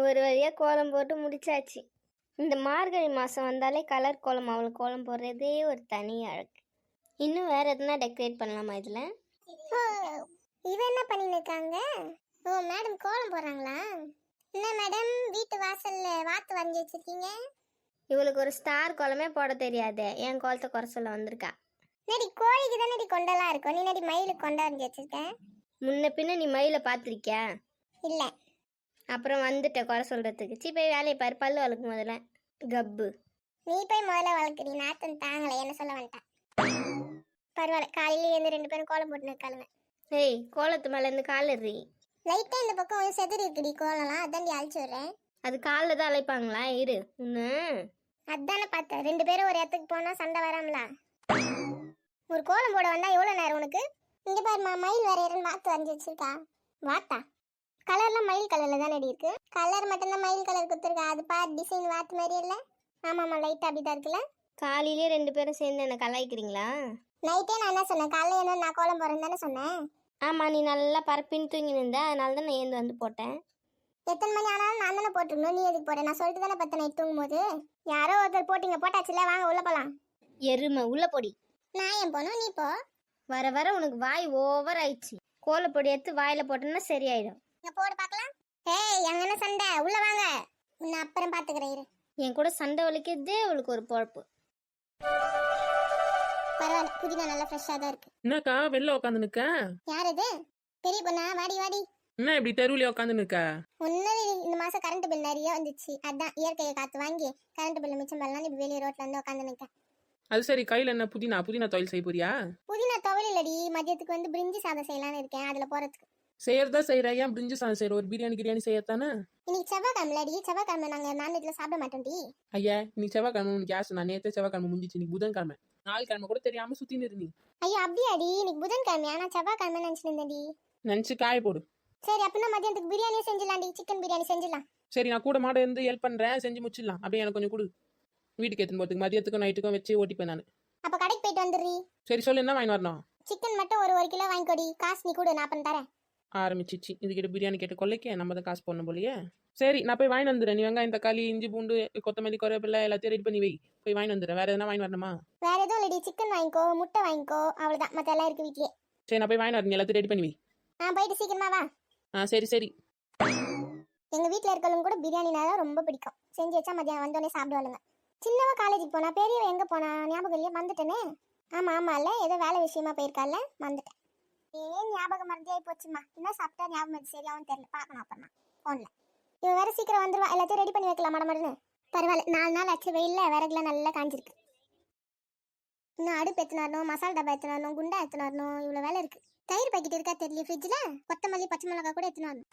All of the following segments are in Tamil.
ஒரு வழியாக கோலம் போட்டு முடிச்சாச்சு. இந்த மார்கழி மாதம் வந்தாலே கலர் கோலம் அவளுக்கு கோலம் போடுறதே ஒரு தனி அழகு. இன்னும் வேறு எதுனா டெக்கரேட் பண்ணலாமா இதில்? ஓ இவ என்ன பண்ணின்னு இருக்காங்க ஓ மேடம் கோலம் போடுறாங்களா? என்ன மேடம் வீட்டு வாசல்ல வாத்து வரைஞ்சி வச்சிருக்கீங்க? இவளுக்கு ஒரு ஸ்டார் கோலமே போட தெரியாதே. என் கோலத்தை குறை சொல்ல வந்திருக்கா. நடி கோழிக்கு தானே நடி கொண்டெல்லாம் இருக்கும். நீ நடி மயிலுக்கு கொண்டை வரைஞ்சி வச்சிருக்க? முன்ன பின்ன நீ மயிலை பார்த்துருக்கியா? இல்ல. அப்புறம் வந்துட்ட குறை சொல்கிறதுக்கு சீ போய் வேலையை பாரு பல்லு வளர்க்கு முதல்ல கப்பு. நீ போய் முதல்ல வளர்க்குறீ நாத்தம் தாங்கலை என்ன சொல்ல வேண்டாம் பரவாயில்ல காலையில இருந்து ரெண்டு பேரும் கோலம் போட்டுன்னு இருக்காளுங்க. ஏய் கோலத்து மேலே இருந்து கால் எறி லைட்டா இந்த பக்கம் செதறி இருக்குடி கோலம்லாம் அதாண்டி அழிச்சு விடுறேன். அது காலில் தான் அழைப்பாங்களா? இரு ஒன்று அதானே பார்த்தேன் ரெண்டு பேரும் ஒரு இடத்துக்கு போனா சண்டை வராமல? ஒரு கோலம் போட வந்தா எவ்வளவு நேரம் உனக்கு? இங்க பாருமா மயில் இருந்து வாத்து வரைஞ்சி வச்சிருக்கா. வாத்தா. கலர்லாம் மயில் கலர்ல தானே இருக்கு? கலர் மட்டும்தான் மயில் கலர் கொடுத்துருக்கா அது பா டிசைன் வாத்து மாதிரி இல்ல? ஆமாமா லைட் அப்படிதான் இருக்குல்ல? காலையிலே ரெண்டு பேரும் சேர்ந்து என்ன கலாய்க்கிறீங்களா? நைட்டே நான் என்ன சொன்னேன்? காலையில என்ன நான் கோலம் போறேன்னு தானே சொன்னேன்? ஆமாம் நீ நல்லா பரப்பின்னு தூங்கி நின்ற அதனால தான் நான் ஏந்து வந்து போட்டேன். எத்தனை மணி ஆனாலும் நான் தானே போட்டுருந்தோம். நீ எதுக்கு போட நான் சொல்லிட்டு தானே பத்த நைட் தூங்கும் போது யாரோ ஒருத்தர் போட்டீங்க. போட்டாச்சுல வாங்க உள்ள போலாம். எருமை உள்ள பொடி. நான் ஏன் போனோம்? நீ போ. வர வர உனக்கு வாய் ஓவர் ஆயிடுச்சு. கோலப்பொடி எடுத்து வாயில போட்டோன்னா சரியாயிடும். இங்க போடு பார்க்கலாம் ஏய் அங்க என்ன சண்டை. உள்ள வாங்க. உன்னை அப்புறம் பாத்துக்கிறேன் இரு. என் கூட சண்டை வலிக்கிறதே அவளுக்கு ஒரு பொழப்பு. பரவாயில்ல புதினா நல்லா ஃப்ரெஷ்ஷாக தான் இருக்கு. என்னக்கா வெளில உட்காந்து நிக்க? யார் இது? பெரிய பொண்ணா? வாடி வாடி. என்ன இப்படி தெருவுலயே உட்காந்து நிக்க? ஒன்னு இந்த மாசம் கரண்ட் பில் நிறைய வந்துச்சு. அதான் இயற்கையை காத்து வாங்கி கரண்ட் பில் மிச்சம் பண்ணலாம் இப்ப வெளியே ரோட்ல வந்து உட்காந்து நிக்கேன் அது சரி கையில என்ன புதினா? புதினா தொழில் செய்ய போறியா? புதினா துவையல் இல்லடி. மதியத்துக்கு வந்து பிரிஞ்சி சாதம் செய்யலாம்னு இருக்கேன் அதுல போறதுக்கு. செய்யறதா செய்யற ஏன் பிரிஞ்சு சாதம் செய்யற ஒரு பிரியாணி கிரியாணி செய்யத்தானே? இன்னைக்கு செவ்வாய்க்கிழமைலடி செவ்வாய்க்கிழமை நாங்க நான்வெஜ்ல சாப்பிட மாட்டோம்டி. ஐயா நீ செவ்வாய்க்கிழமை உனக்கு கேஸ் நான் நேற்று செவ்வாய்க்கிழமை முடிஞ்சிச்சு நீ புதன்கிழமை. நாலு கிழமை கூட தெரியாம சுத்தி நிறு நீ. ஐயோ அப்படியாடி இன்னைக்கு புதன்கிழமையா? நான் செவ்வாய்க்கிழமை நினைச்சிட்டு இருந்தேன்டி. நினைச்சு காய போடு. சரி அப்படின்னா மதியானத்துக்கு பிரியாணியே செஞ்சிடலாம்டி சிக்கன் பிரியாணி செஞ்சிடலாம். சரி நான் கூட மாட இருந்து ஹெல்ப் பண்றேன் செஞ்சு முடிச்சிடலாம். அப்படியே எனக்கு கொஞ்சம் கொடு. வீட்டுக்கு எடுத்துன்னு போறதுக்கு மதியத்துக்கும் நைட்டுக்கும் வச்சு ஓட்டிப்பேன் நான். அப்ப கடைக்கு போயிட்டு வந்துடுறீ. சரி சொல்லு என்ன வாங்கி வரணும்? சிக்கன் மட்டும் ஒரு ஒரு கிலோ வாங்கிக்கோடி. காசு நீ கூட நான் பண்ண தரேன். ஆரம்பிச்சிச்சு. இதுக்கிட்ட பிரியாணி கேட்டு கொள்ளைக்கே நம்ம தான் காசு போடணும் போலயே. சரி நான் போய் வாங்கி வந்துடுறேன். நீ வெங்காயம் தக்காளி இஞ்சி பூண்டு கொத்தமல்லி கருவேப்பிலை எல்லாத்தையும் ரெடி பண்ணி வை. போய் வாங்கி வந்துடுறேன். வேற எதனா வாங்கி வரணுமா? வேற எதுவும் இல்லடி. சிக்கன் வாங்கிக்கோ முட்டை வாங்கிக்கோ அவ்வளவுதான். மத்த எல்லாம் இருக்கு வீட்லயே. சரி நான் போய் வாங்கி வரேன். எல்லாத்தையும் ரெடி பண்ணி வை. நான் போயிட்டு சீக்கிரமா வா. ஆ சரி சரி. எங்க வீட்ல இருக்கவங்க கூட பிரியாணினா தான் ரொம்ப பிடிக்கும். செஞ்சு வச்சா மதியானம் வந்தோடனே சாப்பிடுவாளுங்க. சின்னவ காலேஜுக்கு போனா பெரியவ எங்க போனா? ஞாபகம் இல்லையா? வந்துட்டேனே. ஆமா ஆமா இல்ல ஏதோ வேலை விஷயமா போயிருக்கால வந்துட்டேன். ஏன் ஞாபகம் மறந்தே போச்சுமா என்ன சாப்பிட்டா ஞாபகம் வந்து சரியாகவும் தெரியல. பார்க்கணும் அப்புறமா. ஃபோனில் இவன் வேற சீக்கிரம் வந்துருவா. எல்லாத்தையும் ரெடி பண்ணி வைக்கலாம் மடமடன்னு பரவாயில்ல. நாலு நாள் ஆச்சு. வெயிலில் விறகுலாம் நல்லா காஞ்சிருக்கு. இன்னும் அடுப்பு எத்தினாரணும் மசாலா டப்பா எத்தினாரணும் குண்டா எத்தினாரணும். இவ்வளோ வேலை இருக்கு. தயிர் பாக்கெட் இருக்கா தெரியல ஃப்ரிட்ஜில் கொத்தமல்லி பச்சை மிளகா கூட எத்தினாரணும்.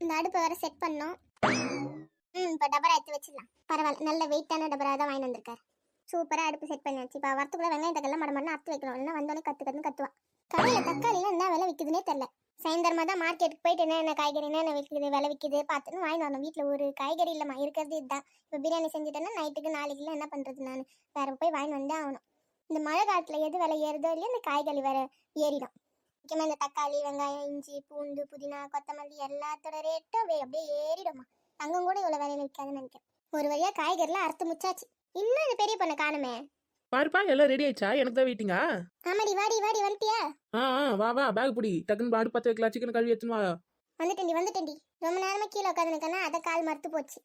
இந்த அடுப்பை வேற செட் பண்ணோம். ம் இப்போ டபரா எடுத்து வச்சிடலாம். பரவாயில்ல. நல்ல வெயிட்டான டபரா தான் வாங்கி வந்திருக்காரு. சூப்பராக அடுப்பு செட் பண்ணியாச்சு இப்போ வரத்துக்குள்ள வெங்காயம் தக்கெல்லாம் மட மடன்னு அறுத்து வைக்கணும். இல்லைன்னா வந்தோடனே கற்று கற்றுன்னு கத்துவா. கடையில் தக்காளியில் என்ன விலை விற்குதுன்னே தெரில சாயந்தரமா தான் மார்க்கெட்டுக்கு போயிட்டு என்ன என்ன காய்கறி என்ன விற்குது விலை விற்குது பார்த்துன்னு வாங்கி வரணும். வீட்டில் ஒரு காய்கறி இல்லைம்மா. இருக்கிறது இதுதான். இப்போ பிரியாணி செஞ்சுட்டேன்னா நைட்டுக்கு நாளைக்குலாம் என்ன பண்ணுறது நான்? வேற போய் வாங்கி வந்தே ஆகணும். இந்த மழை காலத்தில் எது விலை ஏறுதோ இல்லையோ இந்த காய்கறி வேற ஏறிடும். முக்கியமாக இந்த தக்காளி வெங்காயம் இஞ்சி பூண்டு புதினா கொத்தமல்லி எல்லாத்தோட ரேட்டும் அப்படியே ஏறிடுமா தங்கம் கூட இவ்வளோ விலையில விற்காதுன்னு நினைக்கிறேன். ஒரு வழியா காய்கறிலாம் அறுத்து முச்சாச்சு இன்னும் இந்த பெரிய பொண்ணை காணுமே. பாருப்பா எல்லாம் ரெடி ஆயிடுச்சா? எனக்கு தான் வெயிட்டிங்கா ஆமாடி வாடி வாடி வந்துட்டியா? ஆ ஆ வா வா பேக் பிடி. டக்குன்னு அடுப்பு பத்து வைக்கலாம். சிக்கன் கழுவி எடுத்துன்னு வா. வந்துட்டேன்டி வந்துட்டேன்டி. ரொம்ப நேரமா கீழே உட்காந்துருக்கேன்னா அதை கால் மறுத்து போச்சு.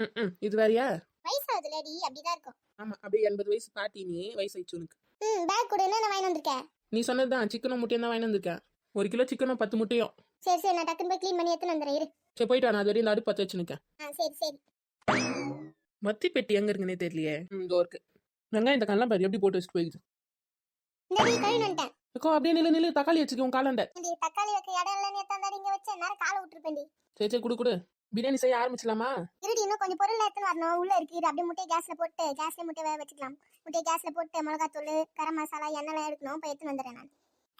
ம், ம் இது வேறயா? வயசாகுதுலடி அப்படிதான் இருக்கும். ஆமா அப்படியே எண்பது வயசு பாட்டி நீ வயசு ஆயிடுச்சு உனக்கு. ம் பேக் கூட என்ன வாங்கி வந்திருக்கேன் நீ சொன்னதுதான் சிக்கனும் முட்டையும் தான் வாங்கி வந்திருக்கேன் ஒரு கிலோ சிக்கனும் பத்து முட்டையும். சரி சரி நான் டக்குன்னு போய் க்ளீன் பண்ணி எடுத்துன்னு வந்துடுறேன் இரு. சரி போயிட்டு வா நான் அது வரையும் இந்த அடுப்பு பத்து வச்சு நிற்கேன் ஆ சரி சரி. மத்தி பெட்டி எங்க இருக்குன்னே தெரியலையே? இதோ இருக்கு. வெங்காயம் தக்காளிலாம் பாரு எப்படி போட்டு வச்சுட்டு அக்கா அப்படியே நில்லு நில்லு தக்காளி வச்சுக்கோ உன் காலாண்ட. இந்த தக்காளி வைக்க இடம் இல்லைன்னு எத்தாந்தாடி இங்க வச்சேன் நேரம் காலை விட்டுருப்பேன்டி சரி சரி குடு குடு. பிரியாணி செய்ய ஆரம்பிச்சலாமா இருடி இன்னும் கொஞ்சம் பொருள் எடுத்துன்னு வரணும். உள்ள இருக்கு. இரு அப்படியே முட்டையை கேஸ்ல போட்டு கேஸ்ல முட்டையை வேக வச்சுக்கலாம். முட்டையை கேஸ்ல போட்டு மிளகாத்தூள் கரம் மசாலா எண்ணெய்லாம் எடுக்கணும். போய் எடுத்துன்னு வந்துடுறேன் நான்.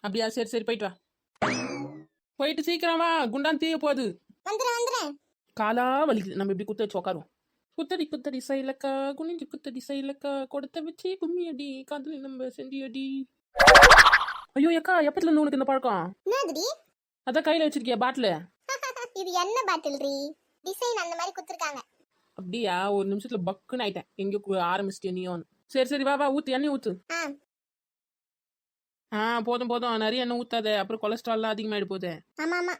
அப்படியா சரி சரி போயிட்டு வா. போயிட்டு சீக்கிரம் வா. குண்டான் தீய போகுது. வந்துடுறேன் வந்துடுறேன். காலா வலிக்குது நம்ம இப்படி குத்த வச்சு உட்காருவோம் குத்தடி குத்தடி சைலக்கா குனிஞ்சு குத்தடி சைலக்கா கொடுத்த வச்சு கும்மி அடி காதலி நம்ம செஞ்சு அடி ஐயோ அக்கா எப்பத்துல இருந்து உனக்கு இந்த பழக்கம்? என்னதுடி? அதான் கையில வச்சிருக்கியா பாட்டில்? இது என்ன பாட்டில் ரீ டிசைன் அந்த மாதிரி குத்துருக்காங்க அப்படியா ஒரு நிமிஷத்துல பக்குன்னு ஆயிட்டேன். எங்கேயோ ஆரம்பிச்சிட்டே நீயும் சரி சரி வா வா ஊத்து எண்ணெய் ஊத்து. ஆ. போதும் போதும். நிறைய எண்ணெய் ஊத்தாத. அப்புறம் கொலஸ்ட்ரால்லாம் அதிகமாயிடு போதே ஆமா ஆமா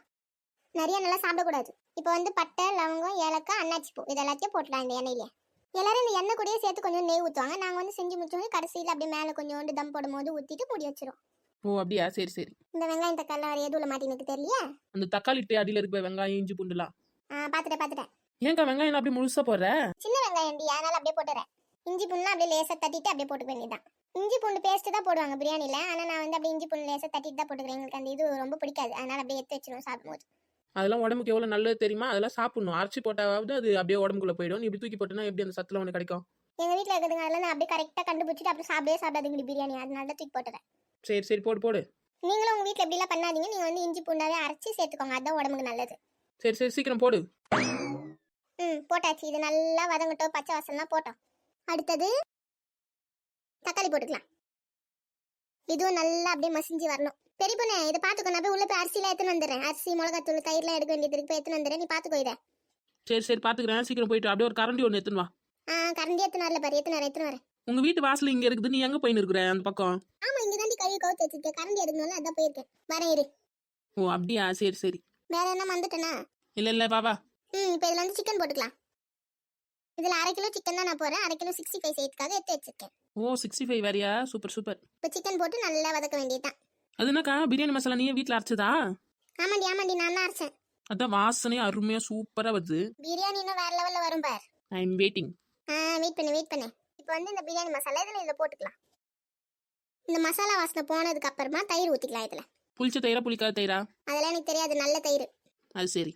நிறைய நல்லா சாப்பிடக்கூடாது. இப்போ வந்து பட்டை லவங்கம் ஏலக்காய் அன்னாச்சி பூ இது எல்லாத்தையும் போட்டலாம் இந்த எண்ணெயில. எல்லாரும் இந்த எண்ணெய் கூடயே சேர்த்து கொஞ்சம் நெய் ஊற்றுவாங்க நாங்கள் வந்து செஞ்சு முடிச்சோம் கடைசியில் அப்படியே மேலே கொஞ்சோண்டு தம் போடும்போது ஊற்றிட்டு மூடி வச்சிரும் ஓ அப்படியா? சரி சரி. இந்த வெங்காயம் தக்காளி வர எதுவும் மாட்டி எனக்கு தெரியலையா. அந்த தக்காளி டே அடியில இருக்க வெங்காயம் இஞ்சி பூண்டுலாம். ஆ பார்த்துட்டேன் பார்த்துட்டேன் ஏன்க்கா வெங்காயம் அப்படியே முழுசா போடுற? சின்ன வெங்காயம் டி அதனால அப்படியே போட்டுறேன். இஞ்சி பூண்டுலாம் அப்படியே லேசாக தட்டிட்டு அப்படியே போட்டுக்க வேண்டியதான் இஞ்சி பூண்டு பேஸ்ட் தான் போடுவாங்க பிரியாணியில் ஆனால் நான் வந்து அப்படியே இஞ்சி பூண்டு லேசாக தட்டிட்டு தான் போட்டுக்கிறேன். எங்களுக்கு அந்த இது ரொம்ப பிடிக்காது. அதனால அப்படியே எடுத்து வச்சிருவோம் சாப்பிடும்போது. அதெல்லாம் உடம்புக்கு எவ்வளவு நல்லது தெரியுமா? அதெல்லாம் சாப்பிடணும். அரைச்சி போட்டாவது அது அப்படியே உடம்புக்குள்ள போயிடும். நீ இப்படி தூக்கி போட்டனா எப்படி அந்த சத்துல உனக்கு கிடைக்கும்? எங்கள் வீட்டில் இருக்கிறதுங்க அதெல்லாம் நான் அப்படியே கரெக்டாக கண்டுபிடிச்சிட்டு அப்புறம் சாப்பிடவே சாப்பிடாதுங்க பிரியாணி. அதனால தான் தூக்கி போட்டுறேன் சரி சரி போடு போடு. நீங்களும் உங்கள் வீட்டில் எப்படிலாம் பண்ணாதீங்க. நீங்கள் வந்து இஞ்சி பூண்டாவே அரைச்சி சேர்த்துக்கோங்க. அதுதான் உடம்புக்கு நல்லது. சரி சரி சீக்கிரம் போடு. ம் போட்டாச்சு. இது நல்லா வதங்கட்டும். பச்சை வாசல்லாம் போட்டோம். அடுத்தது தக்காளி போட்டுக்கலாம். இதுவும் நல்லா அப்படியே மசிஞ்சு வரணும். பெரிய பொண்ணு இதை பார்த்துக்கோ. நான் போய் உள்ள போய் அரிசிலாம் எடுத்துன்னு வந்துடுறேன். அரிசி மிளகாத்தூள் தயிர்லாம் எடுக்க வேண்டியது இருக்கு. போய் எடுத்துன்னு வந்துடுறேன். நீ பார்த்துக்கோ இதை. சரி சரி பாத்துக்கிறேன் சீக்கிரம் போயிட்டு அப்படியே ஒரு கரண்டி ஒன்று எடுத்துன்னு வா. ஆ கரண்டி எடுத்துன்னு வரல பாரு. எடுத்துன்னு வரேன் எடுத்துன்னு வரேன். உங்க வீட்டு வாசல் இங்க இருக்குது. நீ எங்க போயின்னு இருக்கிற? அந்த பக்கம். ஆமா இங்கே தாண்டி கழுவி கவுத்து வச்சிருக்கேன். கரண்டி எடுக்கணும்ல அதான் போயிருக்கேன். வரேன் இரு. ஓ அப்படியா? சரி சரி. வேற என்ன வந்துட்டேனா இல்ல இல்ல வா ம் இப்போ இதில் வந்து சிக்கன் போட்டுக்கலாம். இதில் அரை கிலோ சிக்கன் தான் நான் போகிறேன் அரை கிலோ சிக்ஸ்டி ஃபைவ் செய்யறதுக்காக எடுத்து வச்சிருக்கேன். ஓ சிக்ஸ்டி ஃபைவ் வேறியா? Super super. இப்போ சிக்கன் போட்டு நல்லா வதக்க வேண்டியதுதான். அது என்னக்கா? பிரியாணி மசாலா நீயே வீட்டில் அரைச்சதா? ஆமாண்டி ஆமாண்டி நான் தான் அரைச்சேன். அதான் வாசனையே அருமையா சூப்பரா வருது. பிரியாணி இன்னும் வேற லெவலில் வரும் பார். ஐ எம் வெயிட்டிங் வெயிட் பண்ணு வெயிட் பண்ணு. இப்போ வந்து இந்த பிரியாணி மசாலா இதில் இதில் போட்டுக்கலாம். இந்த மசாலா வாசனை போனதுக்கு அப்புறமா தயிர் ஊற்றிக்கலாம் இதில். புளிச்ச தயிரா புளிக்காத தயிரா? அதெல்லாம் எனக்கு தெரியாது நல்ல தயிர். அது சரி.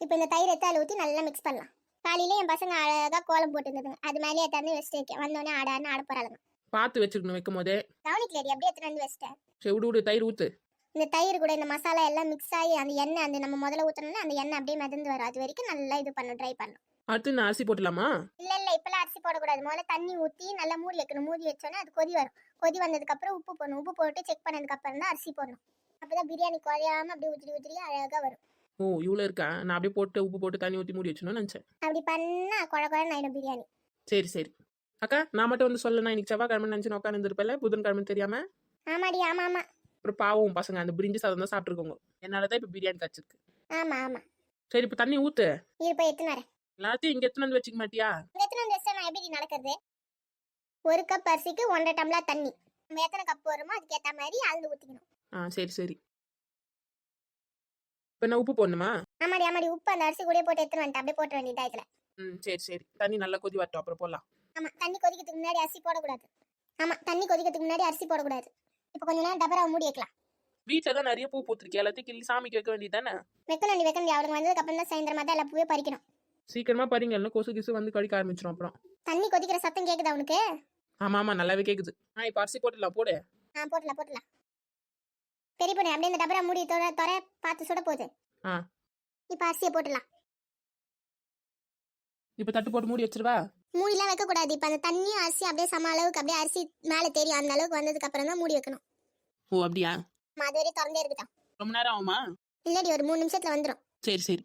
இப்போ இந்த தயிர் எடுத்து அதில் ஊற்றி நல்லா மிக்ஸ் பண்ணலாம். காலையில என் பசங்க அழகாக கோலம் போட்டுருந்ததுங்க. அது மேலேயே எடுத்தாந்து வச்சுட்டு இருக்கேன். வந்தோடனே ஆடான்னு ஆட போகிறாளுங்க பார்த்து வச்சிருக்கணும் வைக்கும் போதே கவனிக்கலடி அப்படியே எடுத்துட்டு வந்து வச்சிட்டேன். சரி விடு விடு தயிர் ஊத்து. இந்த தயிர் கூட இந்த மசாலா எல்லாம் மிக்ஸ் ஆகி அந்த எண்ணெய் அந்த நம்ம முதல்ல ஊற்றணும்னா அந்த எண்ணெய் அப்படியே மிதந்து வரும். அது வரைக்கும் நல்லா இது பண்ணும் ட்ரை பண்ணும். அடுத்து நான் அரிசி போட்டுலாமா இல்ல இல்ல இப்பெல்லாம் அரிசி போடக்கூடாது. முதல்ல தண்ணி ஊத்தி நல்லா மூடி வைக்கணும். மூடி வச்சோன்னா அது கொதி வரும். கொதி வந்ததுக்கு அப்புறம் உப்பு போடணும். உப்பு போட்டு செக் பண்ணதுக்கு அப்புறம் தான் அரிசி போடணும். அப்பதான் பிரியாணி குறையாம அப்படியே உதிரி உதிரியா அழகா வரும். ஓ இவ்வளோ இருக்கா? நான் அப்படியே போட்டு உப்பு போட்டு தண்ணி ஊற்றி மூடி வச்சணும்னு நினச்சேன். அப்படி பண்ணா குழ குழன்னு ஆயிடும் பிரியாணி. சரி சரி. அக்கா நான் மட்டும் வந்து சொல்லணும் இன்னைக்கு செவ்வாய்க்கிழமை நினச்சி நான் உட்காந்துருப்பேன் புதன்கிழமை தெரியாம? ஆமாடி ஆமா ஆமா. அப்புறம் பாவம் பசங்க அந்த பிரிஞ்சி சாதம் தான் சாப்பிட்ருக்கோங்க என்னால தான் இப்போ பிரியாணி கச்சிருக்கு ஆமா ஆமா. சரி இப்போ தண்ணி ஊத்து. இரு போய் எத்தனை எல்லாத்தையும் இங்கே எத்தனை வந்து வச்சுக்க மாட்டியா? எத்தனை வந்து வச்சா நான் எப்படி நடக்கிறது? ஒரு கப் அரிசிக்கு ஒன்றரை டம்ளர் தண்ணி. நம்ம எத்தனை கப் வருமோ அதுக்கேற்ற மாதிரி அளந்து ஊற்றிக்கணும் ஆ சரி சரி. இப்போ என்ன உப்பு போடணுமா? ஆமாடி ஆமாடி. உப்பு அந்த அரிசி கூட போட்டு எடுத்துன்னு வந்துட்டு அப்படியே போட்டு வேண்டியதா இதுல. ம் சரி சரி. தண்ணி நல்லா கொதி வரட்டும். அப்புறம் போடலாம். ஆமா தண்ணி கொதிக்கிறதுக்கு முன்னாடி அரிசி போடக்கூடாது. ஆமா தண்ணி கொதிக்கிறதுக்கு முன்னாடி அரிசி போடக்கூடாது. இப்போ கொஞ்ச நேரம் டபரா மூடி வைக்கலாம். வீட்டில் தான் நிறைய பூ பூத்துருக்கு. எல்லாத்தையும் கிள்ளி சாமிக்கு வைக்க வேண்டியது தானே வைக்கணும் வைக்கணும் அவளுங்க வந்ததுக்கு அப்புறம் தான் சாயந்தரமா தான் எல்லா பூவே பறிக்கணும். சீக்கிரமா பாருங்க எல்லாம் கொசு கிசு வந்து கடிக்க ஆரம்பிச்சிடும் அப்புறம். தண்ணி கொதிக்கிற சத்தம் கேக்குதா உனக்கு? ஆமா ஆமா. நல்லாவே கேக்குது. ஆ இப்போ அரிசி போட்டுடலாம். போடு. ஆ போட்டலாம் போட்டலாம் பெரிய பொண்ணு அப்படியே இந்த டபரா மூடி தொட தொர பார்த்து சுட போகுது. ஆ. இப்போ அரிசியை போட்டுடலாம். இப்போ தட்டு போட்டு மூடி வச்சிருவா? மூடிலாம் வைக்க கூடாது இப்போ அந்த தண்ணியும் அரிசி அப்படியே சம அளவுக்கு அப்படியே அரிசி மேலே தெரியும் அந்த அளவுக்கு வந்ததுக்கு அப்புறம் தான் மூடி வைக்கணும். ஓ அப்படியா? அது வரையும் திறந்தே இருக்கட்டும். ரொம்ப நேரம் ஆகுமா? இல்லடி ஒரு மூணு நிமிஷத்துல வந்துடும் சரி சரி.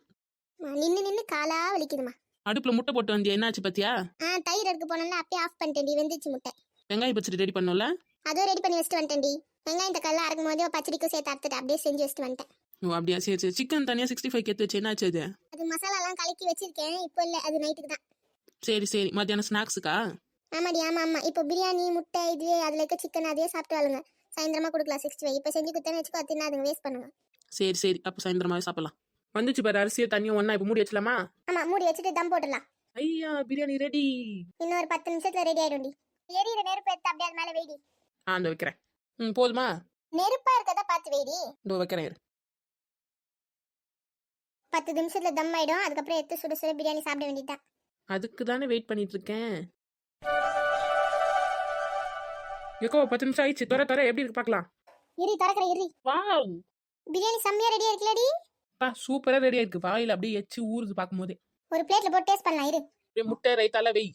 நின்று நின்று காலா வலிக்குதுமா அடுப்புல முட்டை போட்டு வந்தியா? என்னாச்சு பத்தியா? ஆ தயிர் எடுக்க போனோம்னா அப்பயே ஆஃப் பண்ணிட்டேன்டி வெந்துச்சு முட்டை. வெங்காய பச்சடி ரெடி பண்ணோம்ல? அதுவும் ரெடி பண்ணி வச்சுட்டு வந்துட்டேன்டி. வெங்காயம் தக்காளி அரைக்கும் போதே பச்சடிக்கும் சேர்த்து அறுத்துட்டு அப்படியே செஞ்சு வச்சுட்டு வந்துட்டேன். ஓ அப்படியா? சரி சரி. சிக்கன் தனியா சிக்ஸ்டி ஃபைவ் எடுத்து வச்சு என்னாச்சு அது? அது மசாலாலாம் கலக்கி வச்சிருக்கேன் இப்போ இல்லை அது நைட்டுக்கு தான். சரி சரி. மத்தியானம் ஸ்நாக்ஸுக்கா? ஆமாடி ஆமா ஆமா. இப்போ பிரியாணி முட்டை இதுவே அதுல இருக்க சிக்கன் அதையே சாப்பிட்டு வாழுங்க. சாயந்தரமா கொடுக்கலாம் சிக்ஸ்டி ஃபைவ் இப்போ செஞ்சு கொடுத்தேன்னு வச்சுக்கோ அது தின்னாதுங்க. வேஸ்ட் பண்ணுங்க. சரி சரி. அப்போ சாயந்தரமாவே சாப்பிடலாம். வந்துச்சு பாரு அரிசியை தண்ணியும் ஒண்ணா இப்போ மூடி வச்சலாமா ஆமா மூடி வச்சுட்டு தம் போட்டுடலாம். ஐயா பிரியாணி ரெடி இன்னும் ஒரு பத்து நிமிஷத்துல ரெடி ஆயிடும்டி. எரியிற நெருப்பு எடுத்து அப்படியே அது மேல வெயிடி ஆ இந்த வைக்கிறேன். ம் போதுமா? நெருப்பா இருக்கதா பார்த்து வெயிடி இதோ வைக்கிறேன் இரு. பத்து நிமிஷத்துல தம் ஆயிடும். அதுக்கப்புறம் எடுத்து சுட சுட பிரியாணி சாப்பிட வேண்டியதுதான். அதுக்கு தானே வெயிட் பண்ணிட்டு இருக்கேன் எக்கோ பத்து நிமிஷம் ஆயிடுச்சு. தொர தொர எப்படி இருக்கு பார்க்கலாம். இரி திறக்கிற இரி. வாவ். பிரியாணி செம்மையா ரெடியா இருக்குல்லடி. பா சூப்பரா ரெடியா இருக்கு. வாயில அப்படியே எச்சு ஊறுது பார்க்கும்போதே. ஒரு பிளேட்ல போட்டு டேஸ்ட் பண்ணலாம் இரு. அப்படியே முட்டை ரைத்தால வெய்.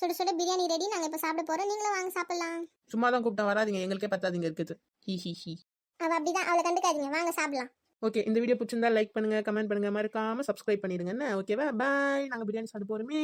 சுட சுட பிரியாணி ரெடி நாங்க இப்ப சாப்பிட போறோம். நீங்களும் வாங்க சாப்பிடலாம். சும்மா தான் கூப்பிட்டா வராதீங்க. எங்களுக்கே பத்தாதீங்க இருக்குது. ஹி ஹி ஹி. அவள் அப்படிதான். அவளை கண்டுக்காதீங்க. வாங்க சாப்பிடலாம். ஓகே இந்த வீடியோ பிடிச்சிருந்தா லைக் பண்ணுங்க கமெண்ட் பண்ணுங்க. மறக்காம சப்ஸ்கிரைப் பண்ணிடுங்கன்னு ஓகேவா? பாய். நாங்க பிரியாணி சாப்பிட்டு போறோமே.